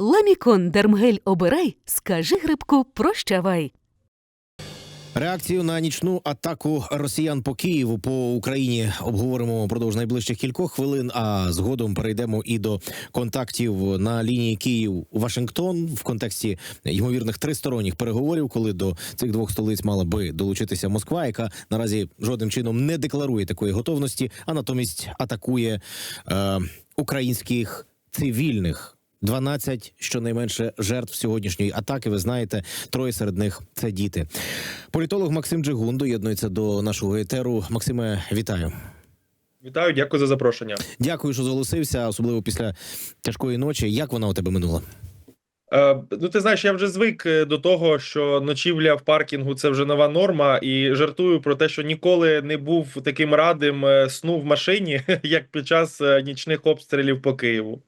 Ламікон Дермгель обирай, скажи грибку прощавай. Реакцію на нічну атаку росіян по Києву по Україні обговоримо впродовж найближчих кількох хвилин. А згодом перейдемо і до контактів на лінії Київ Вашингтон в контексті ймовірних тристоронніх переговорів, коли до цих двох столиць мала би долучитися Москва, яка наразі жодним чином не декларує такої готовності, а натомість атакує е, українських цивільних. 12 щонайменше жертв сьогоднішньої атаки. Ви знаєте, троє серед них це діти. Політолог Максим Джигун доєднується до нашого етеру. Максиме, вітаю. Вітаю, дякую за запрошення. Дякую, що зголосився, особливо після тяжкої ночі. Як вона у тебе минула? Е, ну, ти знаєш, я вже звик е, до того, що ночівля в паркінгу це вже нова норма, і жартую про те, що ніколи не був таким радим е, сну в машині, як під час е, нічних обстрілів по Києву.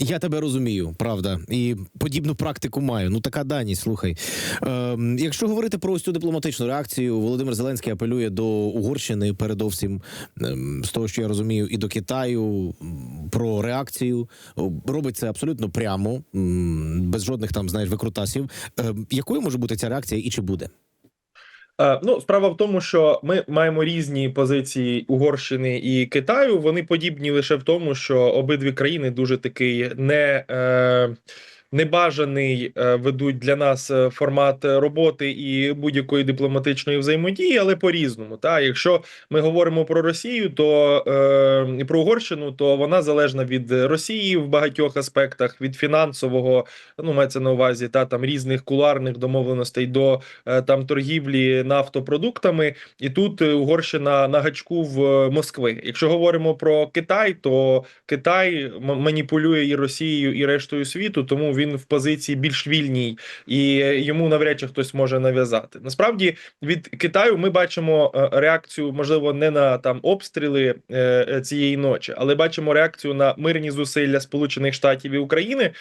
Я тебе розумію, правда, і подібну практику маю. Ну така даність. Слухай, ем, якщо говорити про ось цю дипломатичну реакцію, Володимир Зеленський апелює до Угорщини, передовсім ем, з того, що я розумію, і до Китаю про реакцію. Робить це абсолютно прямо, без жодних там знаєш викрутасів. Ем, якою може бути ця реакція, і чи буде? Е, Ну, справа в тому, що ми маємо різні позиції Угорщини і Китаю. Вони подібні лише в тому, що обидві країни дуже такий не. Е... Небажаний е, ведуть для нас е, формат роботи і будь-якої дипломатичної взаємодії, але по-різному. Та якщо ми говоримо про Росію, то е, про Угорщину, то вона залежна від Росії в багатьох аспектах, від фінансового, ну мається на увазі та там різних куларних домовленостей до е, там торгівлі нафтопродуктами, і тут е, Угорщина на гачку в е, Москви. Якщо говоримо про Китай, то Китай маніпулює і Росією, і рештою світу, тому він в позиції більш вільній, і йому навряд чи хтось може нав'язати. Насправді від Китаю ми бачимо е, реакцію, можливо, не на там обстріли е, е, цієї ночі, але бачимо реакцію на мирні зусилля Сполучених Штатів і України.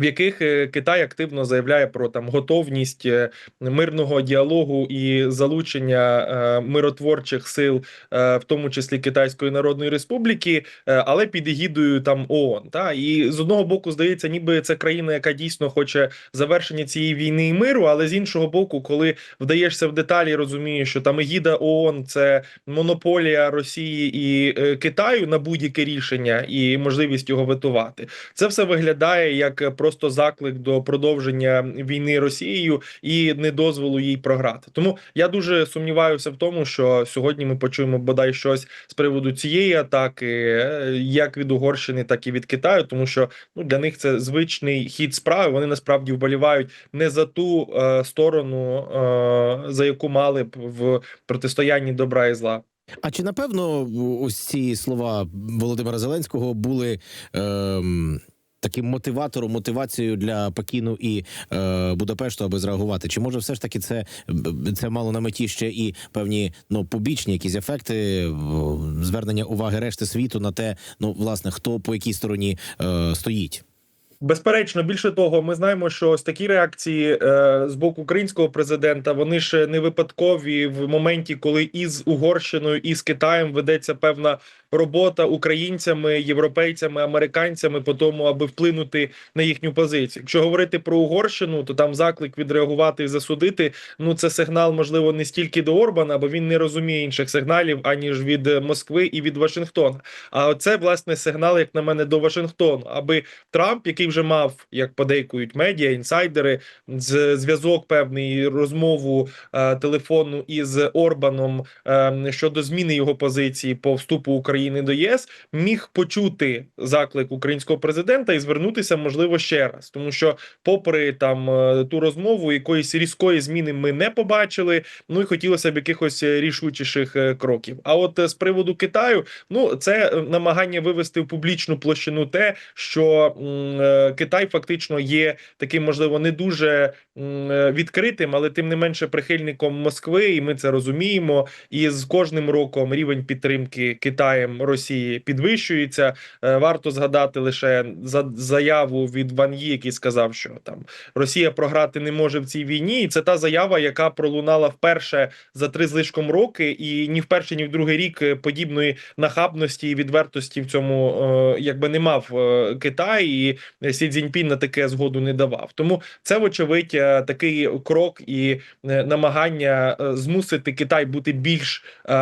В яких е, Китай активно заявляє про там готовність е, мирного діалогу і залучення е, миротворчих сил, в тому числі Китайської Народної Республіки, але під егідою там ООН. Та і з одного боку здається, ніби це країна, яка дійсно хоче завершення цієї війни і миру. Але з іншого боку, коли вдаєшся в деталі, розумієш, що там егіда ООН це монополія Росії і Китаю на будь-яке рішення і можливість його ветувати. Це все виглядає як просто заклик до продовження війни Росією і недозволу їй програти. Тому я дуже сумніваюся в тому, що сьогодні ми почуємо бодай щось з приводу цієї атаки, е, як від Угорщини, так і від Китаю, тому що ну для них це звичний хід справи. Вони насправді вболівають не за ту е, сторону, е, за яку мали б в протистоянні добра і зла. А чи напевно ось ці слова Володимира Зеленського були ем, таким мотиватором, мотивацією для Пекіну і е, Будапешту, аби зреагувати? Чи може все ж таки це, це мало на меті ще і певні ну побічні якісь ефекти звернення уваги решти світу на те, ну власне, хто по якій стороні е, стоїть? Безперечно, більше того, ми знаємо, що ось такі реакції е, з боку українського президента вони ж не випадкові в моменті, коли із Угорщиною і з Китаєм ведеться певна робота українцями, європейцями, американцями по тому, аби вплинути на їхню позицію. Якщо говорити про Угорщину, то там заклик відреагувати і засудити. Ну це сигнал, можливо, не стільки до Орбана, бо він не розуміє інших сигналів аніж від Москви і від Вашингтона. А це власне сигнал, як на мене, до Вашингтону, аби Трамп, який вже мав, як подейкують медіа, інсайдери, з- зв'язок певний розмову е, телефонну із Орбаном е, щодо зміни його позиції по вступу України до ЄС, міг почути заклик українського президента і звернутися, можливо, ще раз, тому що, попри там е, ту розмову, якоїсь різкої зміни ми не побачили. Ну і хотілося б якихось е, рішучіших е, кроків. А от з приводу Китаю, ну це намагання вивести в публічну площину те, що Китай фактично є таким, можливо, не дуже е, відкритим, але тим не менше прихильником Москви, і ми це розуміємо. І з кожним роком рівень підтримки Китаєм Росії підвищується. Е, Варто згадати лише за заяву від Ван Ї, який сказав, що там Росія програти не може в цій війні, і це та заява, яка пролунала вперше за три злишком роки, і ні в перший, ні в другий рік е, подібної нахабності і відвертості в цьому якби не мав Китай, і Сі Цзіньпін на таке згоду не давав. Тому це, вочевидь, е, такий крок і е, намагання е, змусити Китай бути більш е,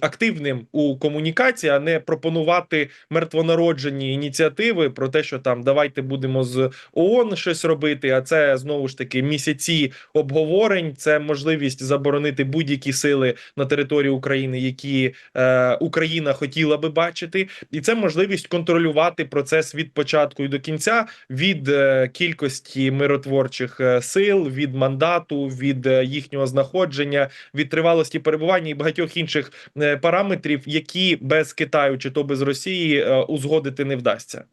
активним у комунікації, а не пропонувати мертвонароджені ініціативи про те, що там давайте будемо з ООН щось робити. А це знову ж таки місяці обговорень. Це можливість заборонити будь-які сили на території України, які е, Україна хотіла би бачити, і це можливість контролювати процес від початку і до кінця від е, кількості миротворчих е, сил, від мандату, від е, їхнього знаходження, від тривалості перебування і багатьох інших параметрів, які без Китаю чи то без Росії узгодити не вдасться.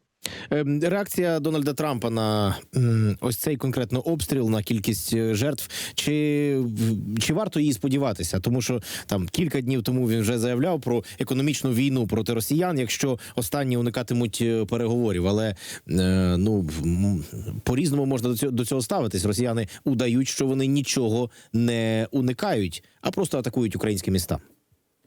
Ем, Реакція Дональда Трампа на ось цей конкретно обстріл на кількість е, жертв. Чи чи варто їй сподіватися? Тому що там кілька днів тому він вже заявляв про економічну війну проти росіян, якщо останні уникатимуть е, переговорів. Але е, ну по-різному можна до цього до цього ставитись. Росіяни удають, що вони нічого не уникають, а просто атакують українські міста.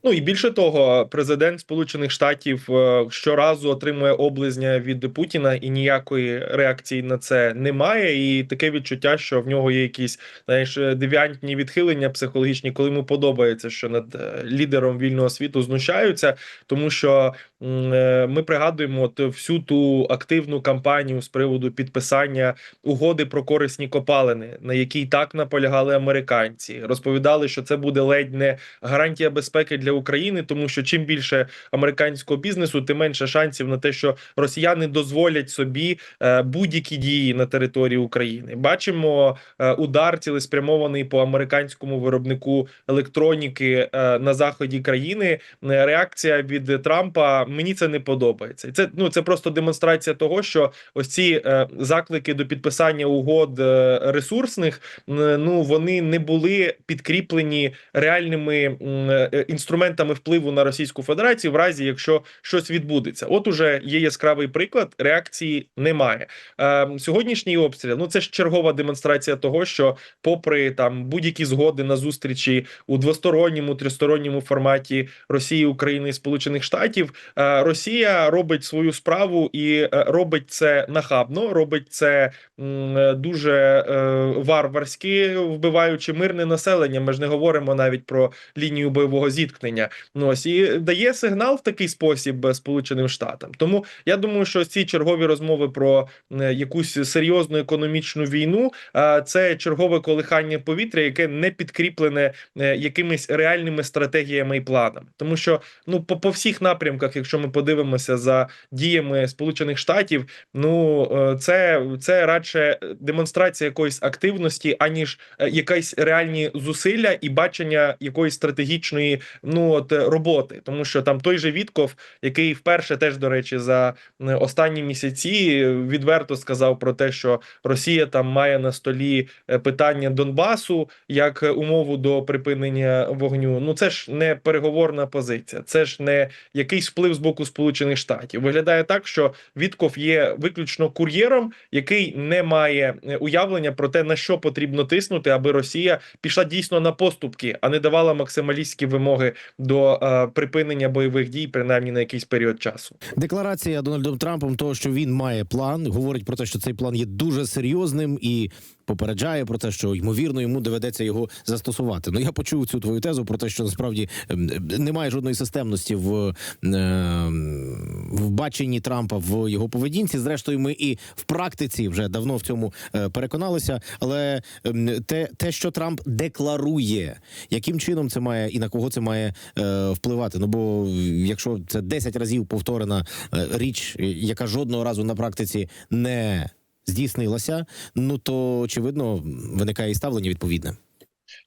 Ну і більше того, президент Сполучених Штатів е, щоразу отримує облизня від Путіна, і ніякої реакції на це немає. І таке відчуття, що в нього є якісь знаєш девіантні відхилення психологічні, коли йому подобається, що над е, лідером вільного світу знущаються, тому що е, ми пригадуємо от всю ту активну кампанію з приводу підписання угоди про корисні копалини, на якій так наполягали американці, розповідали, що це буде ледь не гарантія безпеки для України, тому що чим більше американського бізнесу, тим менше шансів на те, що росіяни дозволять собі е, будь-які дії на території України. Бачимо е, удар цілеспрямований по американському виробнику електроніки е, на заході країни. Е, Реакція від Трампа мені це не подобається. І Це ну це просто демонстрація того, що ось ці е, заклики до підписання угод е, ресурсних е, ну вони не були підкріплені реальними е, інструментами впливу на Російську Федерацію, в разі якщо щось відбудеться. От уже є яскравий приклад. Реакції немає. Е, сьогоднішній обстріл ну це ж чергова демонстрація того, що, попри там будь-які згоди на зустрічі у двосторонньому тристоронньому форматі Росії, України і Сполучених Штатів, Росія робить свою справу і е, робить це нахабно, робить це е, дуже е, варварськи, вбиваючи мирне населення. Ми ж не говоримо навіть про лінію бойового зіткнення. Ну ось і дає сигнал в такий спосіб е, Сполученим Штатам. Тому я думаю, що ці чергові розмови про е, якусь серйозну економічну війну е, це чергове колихання повітря, яке не підкріплене е, якимись реальними стратегіями і планами, тому що ну по, по всіх напрямках, якщо ми подивимося за діями Сполучених Штатів, ну е, це, це радше демонстрація якоїсь активності, аніж е, якісь реальні зусилля і бачення якоїсь стратегічної ну от роботи, тому що там той же Вітков, який вперше теж до речі за е, останні місяці відверто сказав про те, що Росія там має на столі питання Донбасу як умову до припинення вогню. Ну це ж не переговорна позиція, це ж не якийсь вплив з боку Сполучених Штатів. Виглядає так, що Вітков є виключно кур'єром, який не має е, уявлення про те, на що потрібно тиснути, аби Росія пішла дійсно на поступки, а не давала максималістські вимоги до е, припинення бойових дій, принаймні на якийсь період часу. Декларація Дональдом Трампом, того, що він має план, говорить про те, що цей план є дуже серйозним і попереджає про те, що ймовірно йому доведеться його застосувати. Ну я почув цю твою тезу про те, що насправді ем, немає жодної системності в, ем, в баченні Трампа в його поведінці. Зрештою, ми і в практиці вже давно в цьому е, переконалися. Але ем, те, те, що Трамп декларує, яким чином це має і на кого це має е, впливати? Ну бо якщо це 10 разів повторена е, річ, яка жодного разу на практиці не здійснилася, ну то очевидно виникає і ставлення відповідне.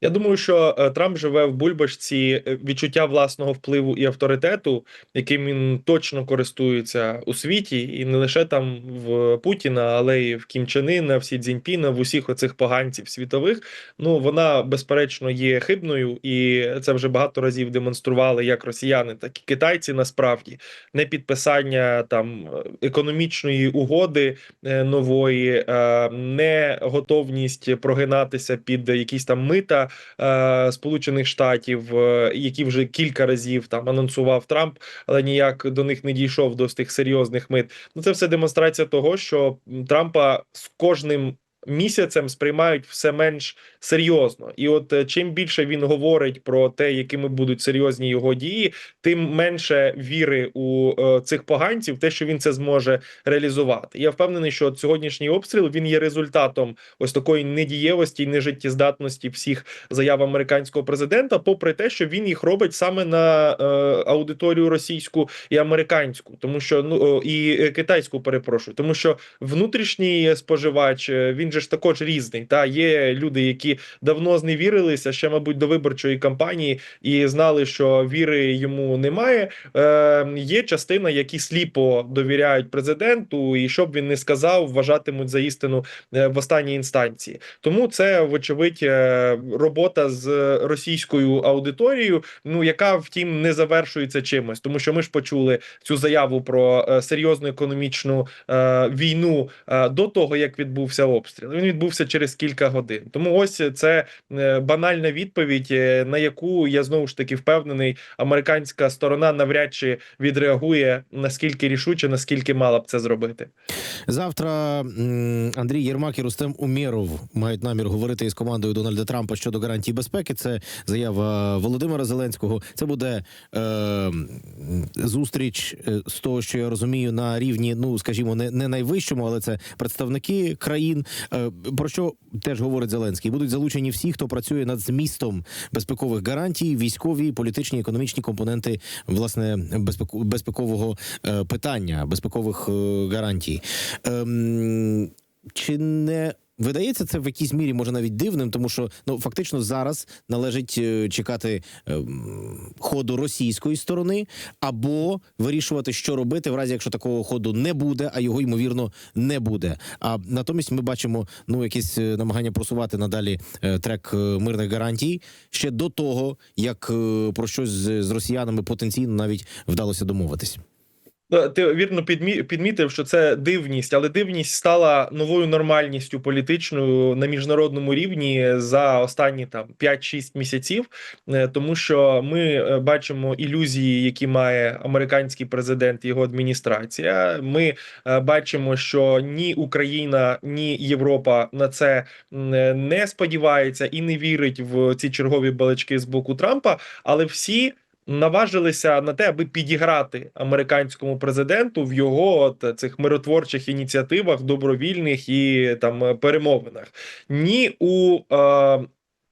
Я думаю, що е, Трамп живе в бульбашці е, відчуття власного впливу і авторитету, яким він точно користується у світі, і не лише там в Путіна, але й в Кім Чен Ына, в Сі Цзіньпіна, в усіх оцих поганців світових. Ну вона безперечно є хибною, і це вже багато разів демонстрували як росіяни, так і китайці. Насправді не підписання там економічної угоди е, нової, е, не готовність прогинатися під якісь там мита. Мита е, Сполучених Штатів, е, які вже кілька разів там анонсував Трамп, але ніяк до них не дійшов до тих серйозних мит. Ну це все демонстрація того, що Трампа з кожним. Місяцем сприймають все менш серйозно, і от е, чим більше він говорить про те, якими будуть серйозні його дії, тим менше віри у е, цих поганців, те, що він це зможе реалізувати. Я впевнений, що от сьогоднішній обстріл він є результатом ось такої недієвості і нежиттєздатності всіх заяв американського президента, попри те, що він їх робить саме на е, аудиторію російську і американську, тому що ну і е, китайську перепрошую, тому що внутрішній споживач е, він же ж також різний. Та є люди, які давно зневірилися ще, мабуть, до виборчої кампанії і знали, що віри йому немає. Е, є частина, які сліпо довіряють президенту, і що б він не сказав, вважатимуть за істину е, в останній інстанції. Тому це вочевидь е, робота з російською аудиторією, ну яка втім не завершується чимось, тому що ми ж почули цю заяву про е, серйозну економічну е, війну е, до того, як відбувся обстріл. Він відбувся через кілька годин. Тому ось це е, банальна відповідь, е, на яку я знову ж таки впевнений, американська сторона навряд чи відреагує наскільки рішуче, наскільки мала б це зробити. Завтра Андрій Єрмак і Рустем Умєров мають намір говорити із командою Дональда Трампа щодо гарантій безпеки. Це заява Володимира Зеленського. Це буде е, зустріч е, з того, що я розумію, на рівні, ну скажімо, не, не найвищому, але це представники країн. Е, про що теж говорить Зеленський. Будуть залучені всі, хто працює над змістом безпекових гарантій, військові, політичні, економічні компоненти власне безпеку, безпекового е, питання, безпекових е, гарантій. Ем, чи не видається це в якійсь мірі, може навіть дивним, тому що ну фактично зараз належить е, чекати ем, ходу російської сторони або вирішувати, що робити в разі, якщо такого ходу не буде, а його ймовірно не буде. А натомість ми бачимо ну якісь е, намагання просувати надалі е, трек е, мирних гарантій ще до того, як е, про щось з росіянами потенційно навіть вдалося домовитись. Ну, Ти вірно підмі- підмітив, що це дивність, але дивність стала новою нормальністю політичною на міжнародному рівні за останні там 5-6 місяців, Е, тому що ми е, бачимо ілюзії, які має американський президент і його адміністрація. Ми е, бачимо, що ні Україна, ні Європа на це не сподівається і не вірить в ці чергові балачки з боку Трампа, але всі наважилися на те, аби підіграти американському президенту в його от цих миротворчих ініціативах, добровільних і там перемовинах. Ні у е,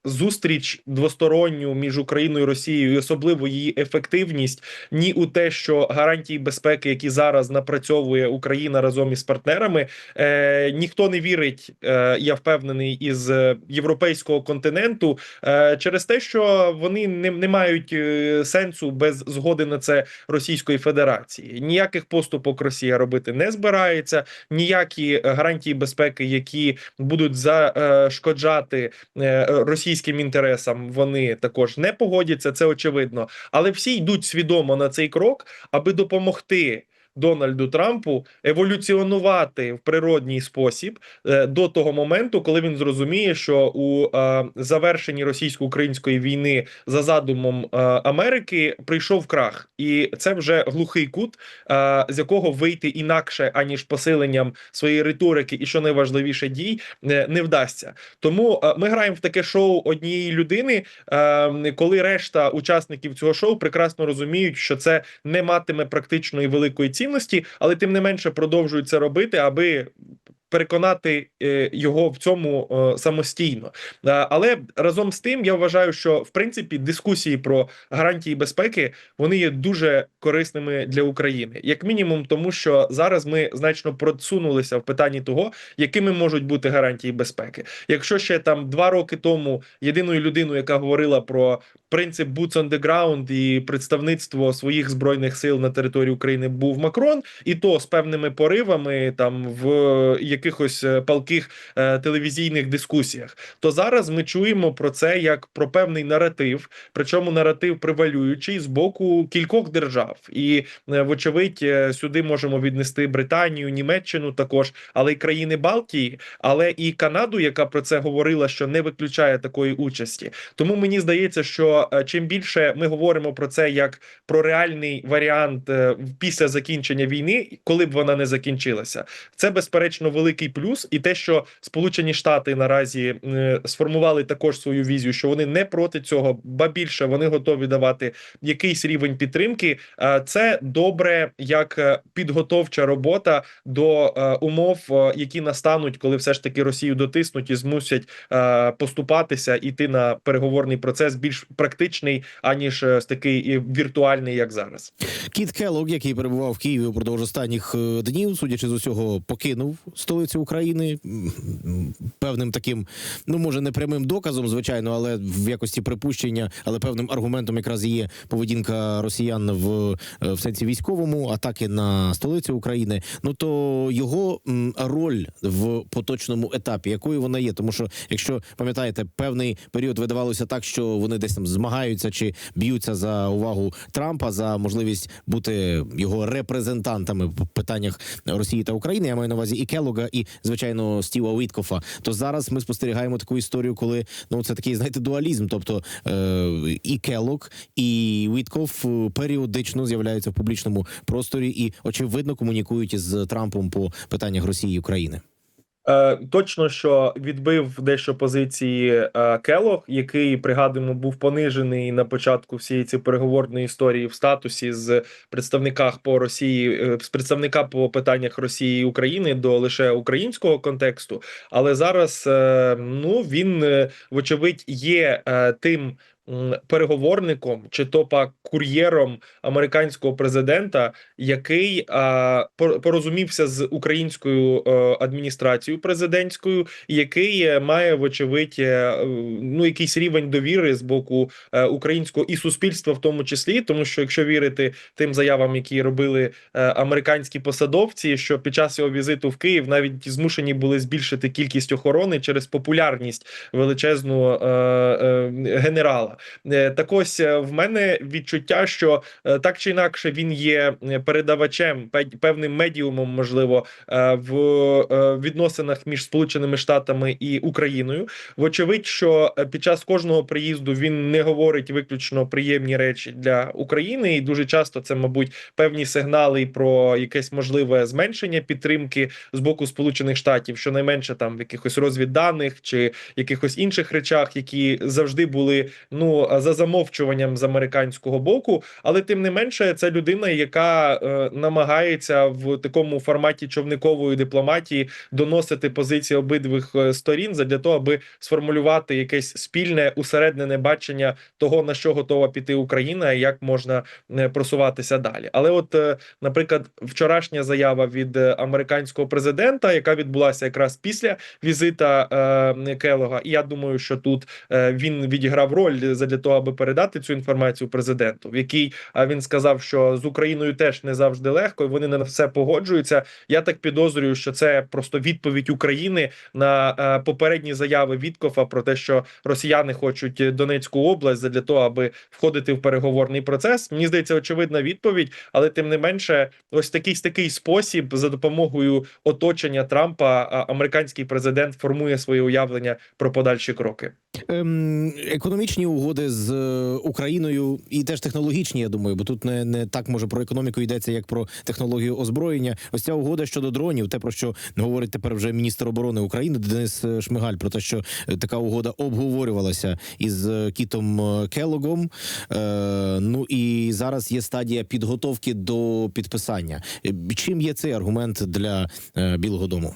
зустріч двосторонню між Україною і Росією, і особливо її ефективність, ні у те, що гарантії безпеки, які зараз напрацьовує Україна разом із партнерами, е, ніхто не вірить. Е, я впевнений із е, європейського континенту е, через те, що вони не, не мають е, сенсу без згоди на це Російської Федерації. Ніяких поступок Росія робити не збирається, ніякі гарантії безпеки, які будуть зашкоджати е, російським інтересам, вони також не погодяться. Це очевидно, але всі йдуть свідомо на цей крок, аби допомогти. Дональду Трампу еволюціонувати в природній спосіб е, до того моменту, коли він зрозуміє, що у е, завершенні російсько-української війни за задумом е, Америки прийшов крах, і це вже глухий кут, з якого вийти інакше аніж посиленням своєї риторики, і що найважливіше дій не вдасться. Тому ми граємо в таке шоу однієї людини, коли решта учасників цього шоу прекрасно розуміють, що це не матиме практичної великої цінності, але тим не менше продовжують це робити, аби. Переконати е, його в цьому е, самостійно, Е, але разом з тим я вважаю, що в принципі дискусії про гарантії безпеки вони є дуже корисними для України, як мінімум, тому що зараз ми значно просунулися в питанні того, якими можуть бути гарантії безпеки. Якщо ще там два роки тому єдиною людиною, яка говорила про принцип boots on the ground і представництво своїх збройних сил на території України був Макрон, і то з певними поривами, там в якихось е, палких е, телевізійних дискусіях. То зараз ми чуємо про це як про певний наратив, причому наратив превалюючий з боку кількох держав, і е, вочевидь сюди можемо віднести Британію, Німеччину також, але й країни Балтії, але і Канаду, яка про це говорила, що не виключає такої участі. Тому мені здається, що чим більше ми говоримо про це як про реальний варіант після закінчення війни, коли б вона не закінчилася, це безперечно великий плюс, і те, що Сполучені Штати наразі е, сформували також свою візію, що вони не проти цього, ба більше вони готові давати якийсь рівень підтримки. Це добре як е, підготовча робота до е, умов, які настануть, коли все ж таки Росію дотиснуть і змусять поступатися, іти на переговорний процес більш практичний, аніж такий віртуальний, як зараз. Кіт Келлог, який перебував в Києві упродовж останніх днів, судячи з усього, покинув столицю України М, м, певним таким, ну може не прямим доказом, звичайно, але в якості припущення, але певним аргументом якраз є поведінка росіян в, е, в сенсі військовому, атаки на столицю України. Ну то його роль в поточному етапі, якою вона є, тому що якщо пам'ятаєте, певний період видавалося так, що вони десь там змагаються чи б'ються за увагу Трампа за можливість бути його репрезентантами в питаннях Росії та України. Я маю на увазі і Келога, і звичайно Стіва Уіткофа. То зараз ми спостерігаємо таку історію, коли ну це такий знаєте дуалізм. Тобто е, і Келок, і Уіткоф е, періодично з'являються в публічному просторі і очевидно комунікують із Трампом по питаннях Росії і України. Е, точно, що відбив дещо позиції е, Келох, який пригадуємо був понижений на початку всієї цієї переговорної історії в статусі з представниках по Росії, е, з представника по питаннях Росії і України до лише українського контексту. Але зараз ну він вочевидь є тим. Переговорником чи то пак кур'єром американського президента, який а, порозумівся з українською е, адміністрацією президентською, який е, має вочевидь е, ну якийсь рівень довіри з боку українського і суспільства, в тому числі, тому що якщо вірити тим заявам, які робили американські посадовці, що під час його візиту в Київ навіть змушені були збільшити кількість охорони через популярність величезну е, е, генерала. Е, Так ось е, в мене відчуття, що е, так чи інакше він є передавачем пе- певним медіумом, можливо, в відносинах між Сполученими Штатами і Україною. Вочевидь, що під час кожного приїзду він не говорить виключно приємні речі для України, і дуже часто це, мабуть, певні сигнали про якесь можливе зменшення підтримки з боку Сполучених Штатів, щонайменше там в якихось розвідданих чи якихось інших речах, які завжди були ну за замовчуванням з американського боку. Але тим не менше, це людина, яка е, намагається в такому форматі човникової дипломатії доносити позиції обидвих е, сторін задля того, аби сформулювати якесь спільне усереднене бачення того, на що готова піти Україна, і як можна е, просуватися далі. Але, от, е, наприклад, вчорашня заява від е, американського президента, яка відбулася якраз після візита е, Келога, і я думаю, що тут е, він відіграв роль для того, аби передати цю інформацію президенту, в якій е, він сказав, що з Україною теж не завжди легко, і вони не на все погоджуються. Я так підозрюю, що це просто відповідь України на попередні заяви Віткофа про те, що росіяни хочуть Донецьку область для того, аби входити в переговорний процес. Мені здається, очевидна відповідь, але тим не менше, ось такий такий спосіб за допомогою оточення Трампа американський президент формує своє уявлення про подальші кроки. Ем, економічні угоди з е, Україною і теж технологічні, я думаю, бо тут не, не так може про економіку йдеться, як про технологію озброєння. Ось ця угода щодо дронів, те про що говорить тепер вже міністр оборони України Денис е, Шмигаль, про те, що е, така угода обговорювалася із Кітом Келогом. Е, ну і зараз є стадія підготовки до підписання. Чим є цей аргумент для Білого Дому?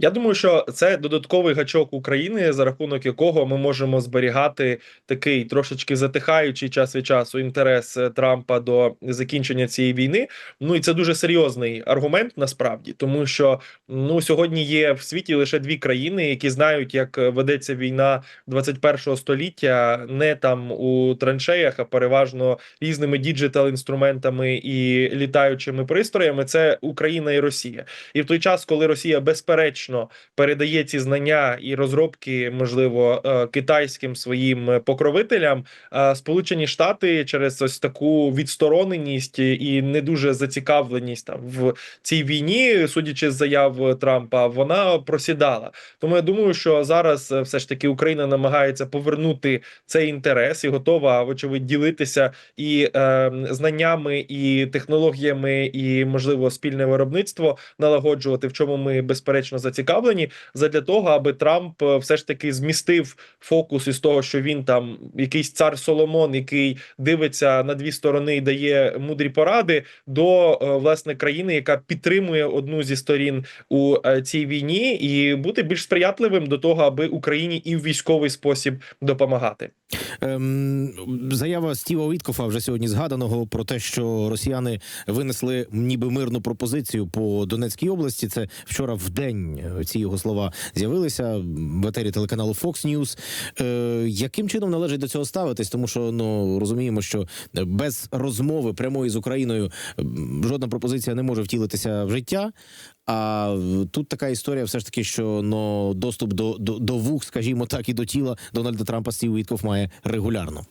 Я думаю, що це додатковий гачок України, за рахунок якого ми можемо зберігати такий трошечки затихаючий час від часу інтерес е, Трампа до закінчення цієї війни. Ну і це дуже серйозний аргумент насправді, тому що ну сьогодні є в світі лише дві країни, які знають, як е, ведеться війна 21-го століття, не там у траншеях, а переважно різними діджитал інструментами і літаючими пристроями. Це Україна і Росія. І в той час, коли Росія безперечно передає ці знання і розробки, можливо, е, китайським своїм покровителям, е, Сполучені Штати через ось таку відстороненість і не дуже зацікавленість там в цій війні, судячи з заяв Трампа, вона просідала. Тому я думаю, що зараз е, все ж таки Україна намагається повернути цей інтерес і готова, вочевидь, ділитися і е, знаннями, і технологіями, і можливо спільне виробництво налагоджувати, в чому ми безперечно зацікавлені, задля того, аби Трамп е, все ж таки змістив фокус із того, що він там якийсь цар Соломон, який дивиться на дві сторони і дає мудрі поради, до е, власне країни, яка підтримує одну зі сторін у е, цій війні, і бути більш сприятливим до того, аби Україні і в військовий спосіб допомагати. Ем, заява Стіва Віткофа вже сьогодні згаданого про те, що росіяни винесли ніби мирну пропозицію по Донецькій області. Це вчора в день ці його слова з'явилися в етері телеканалу Fox News. Е, яким чином належить до цього ставитись? Тому що ну розуміємо, що без розмови прямої з Україною жодна пропозиція не може втілитися в життя. А тут така історія, все ж таки, що ну, доступ до, до, до вух, скажімо так, і до тіла Дональда Трампа Стів Вітков має регулярно.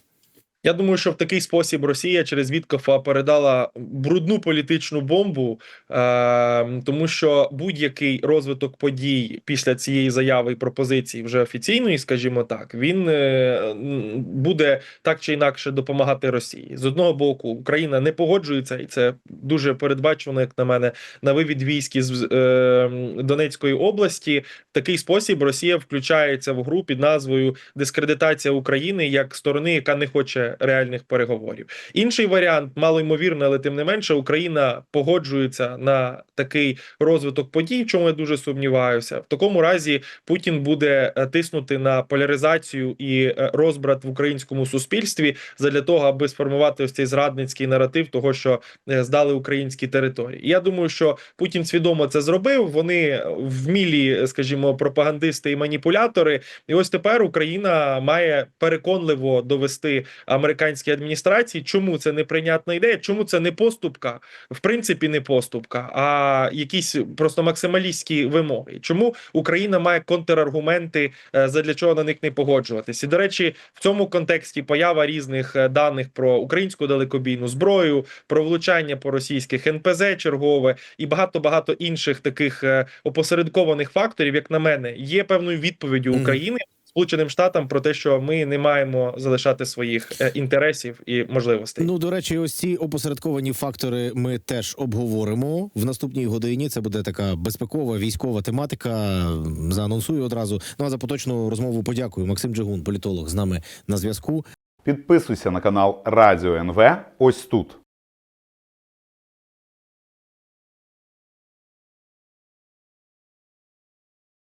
Я думаю, що в такий спосіб Росія через Віткофа передала брудну політичну бомбу, е, тому що будь-який розвиток подій після цієї заяви і пропозиції вже офіційної, скажімо так, він е, буде так чи інакше допомагати Росії. З одного боку, Україна не погоджується, і це дуже передбачено, як на мене, на вивід військ із е, Донецької області. В такий спосіб Росія включається в гру під назвою Дискредитація України як сторони, яка не хоче реальних переговорів. Інший варіант, мало ймовірно, але тим не менше, Україна погоджується на такий розвиток подій, в чому я дуже сумніваюся. В такому разі Путін буде е, тиснути на поляризацію і е, розбрат в українському суспільстві задля того, аби сформувати ось цей зрадницький наратив, того що е, здали українські території. Я думаю, що Путін свідомо це зробив. Вони вмілі, скажімо, пропагандисти і маніпулятори. І ось тепер Україна має переконливо довести американській адміністрації, чому це неприйнятна ідея, чому це не поступка, в принципі, не поступка, а якісь просто максималістські вимоги. Чому Україна має контраргументи, е, задля чого на них не погоджуватись? І до речі, в цьому контексті поява різних е, даних про українську далекобійну зброю, про влучання по російських НПЗ чергове і багато багато інших таких е, опосередкованих факторів, як на мене, є певною відповіддю. України. Сполученим Штатам про те, що ми не маємо залишати своїх е, інтересів і можливостей. Ну до речі, ось ці опосередковані фактори ми теж обговоримо в наступній годині. Це буде така безпекова військова тематика. Заанонсую одразу. Ну а за поточну розмову подякую. Максим Джигун, політолог, з нами на зв'язку. Підписуйся на канал Радіо НВ ось тут.